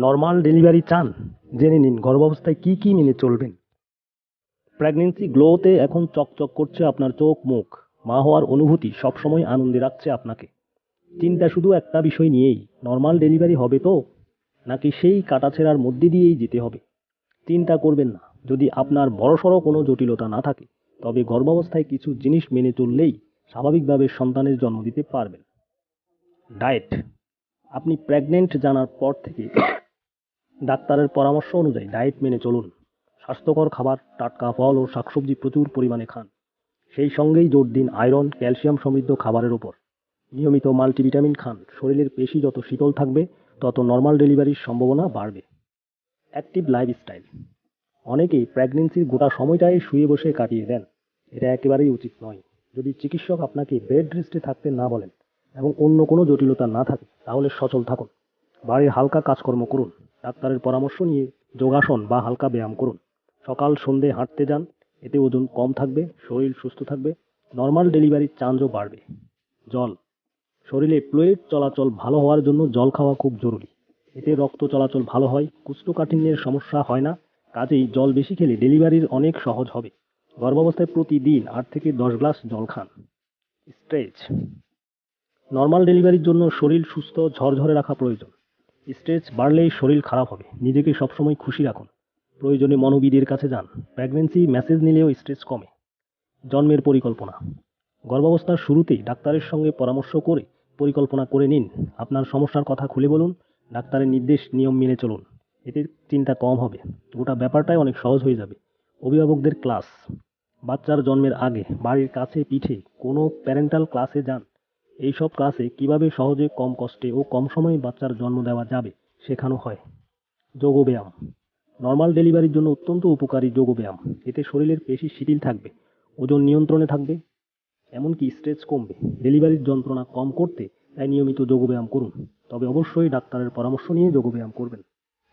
Normal delivery চান? জেনে নিন, গর্ভাবস্থায় কী কী মেনে চলবেন? প্রেগনেন্সি গ্লোতে এখন চকচক করছে আপনার চোখ, মুখ। মা হওয়ার অনুভূতি সবসময় আনন্দে রাখছে আপনাকে। চিন্তা শুধু একটা বিষয় নিয়েই নর্মাল ডেলিভারি হবে তো? নাকি সেই কাটাছেড়ার মধ্যে দিয়েই যেতে হবে? চিন্তা করবেন না, যদি আপনার বড়সড় কোনো জটিলতা না থাকে, তবে গর্ভাবস্থায় কিছু জিনিস মেনে চললেই স্বাভাবিকভাবে সন্তানের জন্ম দিতে পারবেন। ডায়েট আপনি প্রেগনেন্ট জানার পর থেকে ডাক্তারের পরামর্শ অনুযায়ী ডায়েট মেনে চলুন। স্বাস্থ্যকর খাবার, টাটকা ফল ও শাকসবজি প্রচুর পরিমাণে খান। সেই সঙ্গেই জোর দিন আয়রন, ক্যালসিয়াম সমৃদ্ধ খাবারের ওপর। নিয়মিত মাল্টিভিটামিন খান, শরীরের পেশি যত শীতল থাকবে, তত নর্মাল ডেলিভারির সম্ভাবনা বাড়বে। Active lifestyle. অনেকেই প্রেগনেন্সির গোটা সময়টাই শুয়ে বসে কাটিয়ে দেন। এটা একেবারেই উচিত নয়। যদি চিকিৎসক আপনাকে বেড রেস্টে থাকতে না বলেন এবং অন্য কোনো জটিলতা না থাকে, তাহলে সচল থাকুন। বাড়ির হালকা কাজকর্ম করুন। ডাক্তারের পরামর্শ নিয়ে যোগাসন বা হালকা ব্যায়াম করুন। সকাল, সন্ধে হাঁটতে যান, এতে ওজন কম থাকবে, শরীর সুস্থ থাকবে, নর্মাল ডেলিভারির চান্সও বাড়বে। জল। শরীরে ফ্লুইড চলাচল ভালো হওয়ার জন্য জল খাওয়া খুব জরুরি। এতে রক্ত চলাচল ভালো হয়, কুষ্ঠকাঠিন্যের সমস্যা হয় না, কাজেই জল বেশি খেলে ডেলিভারির অনেক সহজ হবে। গর্ভাবস্থায় প্রতিদিন আট থেকে দশ গ্লাস জল খান। স্ট্রেচ। নর্মাল ডেলিভারির জন্য শরীর সুস্থ, ঝরঝরে রাখা প্রয়োজন। স্ট্রেচ বাড়লেই শরীর খারাপ হবে। নিজেকে সবসময় খুশি রাখুন। প্রয়োজনে মনোবিদের কাছে যান। প্রেগনেন্সি মেসেজ নিলেও স্ট্রেস কমে। জন্মের পরিকল্পনা। গর্ভাবস্থার শুরুতেই ডাক্তারের সঙ্গে পরামর্শ করে পরিকল্পনা করে নিন। আপনার সমস্যার কথা খুলে বলুন। ডাক্তারের নির্দেশ, নিয়ম মেনে চলুন। এতে চিন্তা কম হবে। গোটা ব্যাপারটাই অনেক সহজ হয়ে যাবে। অভিভাবকদের ক্লাস। বাচ্চার জন্মের আগে বাড়ির কাছে পিঠে কোনো প্যারেন্টাল ক্লাসে যান। এইসব ক্লাসে কীভাবে সহজে কম কষ্টে ও কম সময়ে বাচ্চার জন্ম দেওয়া যাবে শেখানো হয়। যোগব্যায়াম। নর্মাল ডেলিভারির জন্য অত্যন্ত উপকারী যোগব্যায়াম। এতে শরীরের পেশি শিথিল থাকবে, ওজন নিয়ন্ত্রণে থাকবে, এমনকি স্ট্রেস কমবে। ডেলিভারির যন্ত্রণা কম করতে তাই নিয়মিত যোগব্যায়াম করুন। তবে অবশ্যই ডাক্তারের পরামর্শ নিয়ে যোগব্যায়াম করবেন।